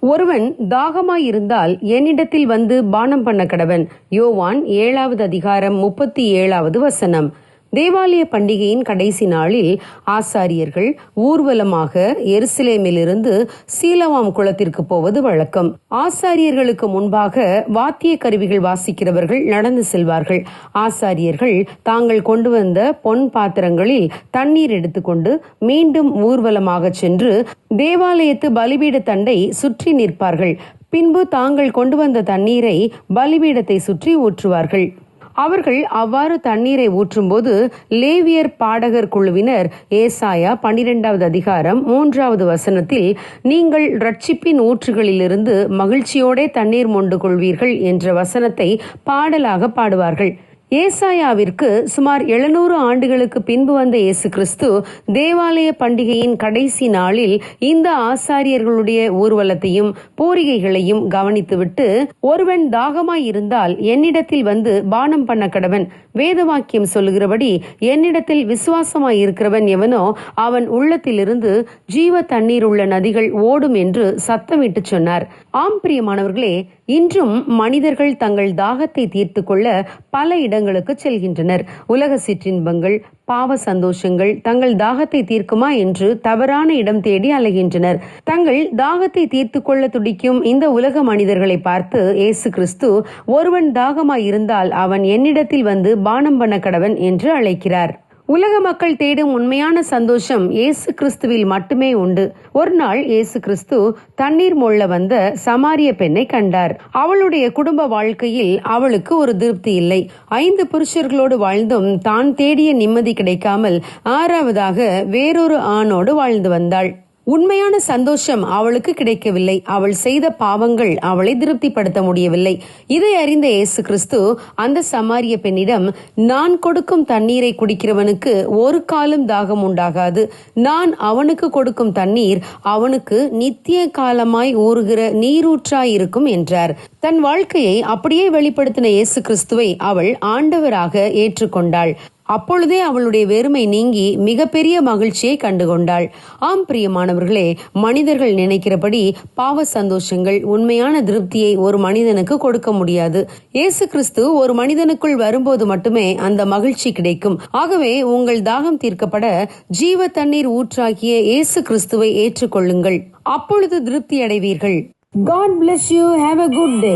ஒருவன் தாகமாயிருந்தால் என்னிடத்தில் வந்து பானம் பண்ண கடவன். யோவான் ஏழாவது அதிகாரம் முப்பத்தி ஏழாவது வசனம். தேவாலய பண்டிகையின் கடைசி நாளில் ஆசாரியர்கள் ஊர்வலமாக எருசலேமிலிருந்து சீலவாம் குளத்திற்கு போவது வழக்கம். ஆசாரியர்களுக்கு முன்பாக வாத்திய கருவிகள் வாசிக்கிறவர்கள் நடந்து செல்வார்கள். ஆசாரியர்கள் தாங்கள் கொண்டு வந்த பொன் பாத்திரங்களில் தண்ணீர் எடுத்துக்கொண்டு மீண்டும் ஊர்வலமாக சென்று தேவாலயத்து பலிபீட தண்டை சுற்றி நிற்பார்கள். பின்பு தாங்கள் கொண்டு வந்த தண்ணீரை பலிபீடத்தை சுற்றி ஊற்றுவார்கள். அவர்கள் அவ்வாறு தண்ணீரை ஊற்றும்போது லேவியர் பாடகர் குழுவினர் ஏசாயா பன்னிரெண்டாவது அதிகாரம் மூன்றாவது வசனத்தில் நீங்கள் ரட்சிப்பின் ஊற்றுகளிலிருந்து மகிழ்ச்சியோடே தண்ணீர் மொண்டு கொள்வீர்கள் என்ற வசனத்தை பாடலாக பாடுவார்கள். ஏசாயாவிற்கு சுமார் எழுநூறு ஆண்டுகளுக்கு பின்பு வந்த இயேசு கிறிஸ்து தேவாலய பண்டிகையின் கடைசி நாளில் இந்த ஆசாரியர்களுடைய ஊர்வலத்தையும் பூரிகைகளையும் கவனித்துவிட்டு ஒருவன் தாகமாயிருந்தால் என்னிடத்தில் வந்து பானம் பண்ண கடவன் வேதவாக்கியம் சொல்லுகிறபடி என்னிடத்தில் விசுவாசமாய் இருக்கிறவன் எவனோ அவன் உள்ளத்திலிருந்து ஜீவ தண்ணீர் உள்ள நதிகள் ஓடும் என்று சத்தமிட்டு சொன்னார். ஆம் பிரியமானவர்களே இன்றும் மனிதர்கள் தங்கள் தாகத்தை தீர்த்து கொள்ள பல இடங்களுக்கு செல்கின்றனர். உலக சிற்றின்பங்கள் பாவ சந்தோஷங்கள் தங்கள் தாகத்தை தீர்க்குமா என்று தவறான இடம் தேடி அலைகின்றனர். தங்கள் தாகத்தை தீர்த்து கொள்ள துடிக்கும் இந்த உலக மனிதர்களை பார்த்து இயேசு கிறிஸ்து ஒருவன் தாகமாய் இருந்தால் அவன் என்னிடத்தில் வந்து பானம் பண்ண கடவன் என்று அழைக்கிறார். உலக மக்கள் தேடும் உண்மையான சந்தோஷம் இயேசு கிறிஸ்துவில் மட்டுமே உண்டு. ஒரு நாள் இயேசு கிறிஸ்து தண்ணீர் மொள்ள வந்த சமாரிய பெண்ணை கண்டார். அவளுடைய குடும்ப வாழ்க்கையில் அவளுக்கு ஒரு திருப்தி இல்லை. ஐந்து புருஷர்களோடு வாழ்ந்தும் தான் தேடிய நிம்மதி கிடைக்காமல் ஆறாவதாக வேறொரு ஆணோடு வாழ்ந்து வந்தாள். உண்மையான சந்தோஷம் அவளுக்கு கிடைக்கவில்லை. அவள் செய்த பாவங்கள் அவளை திருப்திப்படுத்த முடியவில்லை. இதை அறிந்த இயேசு கிறிஸ்து அந்த சமாரிய பெண்ணிடம் நான் கொடுக்கும் தண்ணீரை குடிக்கிறவனுக்கு ஒரு காலம் தாகம் உண்டாகாது. நான் அவனுக்கு கொடுக்கும் தண்ணீர் அவனுக்கு நித்திய காலமாய் ஊறுகிற நீரூற்றாய் இருக்கும் என்றார். தன் வாழ்க்கையை அப்படியே வெளிப்படுத்தின இயேசு கிறிஸ்துவை அவள் ஆண்டவராக ஏற்றுக்கொண்டாள். அப்பொழுதே அவளுடைய வெறுமை நீங்கி மிகப்பெரிய மகிழ்ச்சியை கண்டுகொண்டாள். ஆம் பிரியமானவர்களே மனிதர்கள் நினைக்கிறபடி பாவ சந்தோஷங்கள் உண்மையான திருப்தியை ஒரு மனிதனுக்கு கொடுக்க முடியாது. இயேசு கிறிஸ்து ஒரு மனிதனுக்குள் வரும்போது மட்டுமே அந்த மகிழ்ச்சி கிடைக்கும். ஆகவே உங்கள் தாகம் தீர்க்கப்பட ஜீவ தண்ணீர் ஊற்றாகிய இயேசு கிறிஸ்துவை ஏற்றுக்கொள்ளுங்கள். அப்பொழுது திருப்தி அடைவீர்கள் God bless you have a good day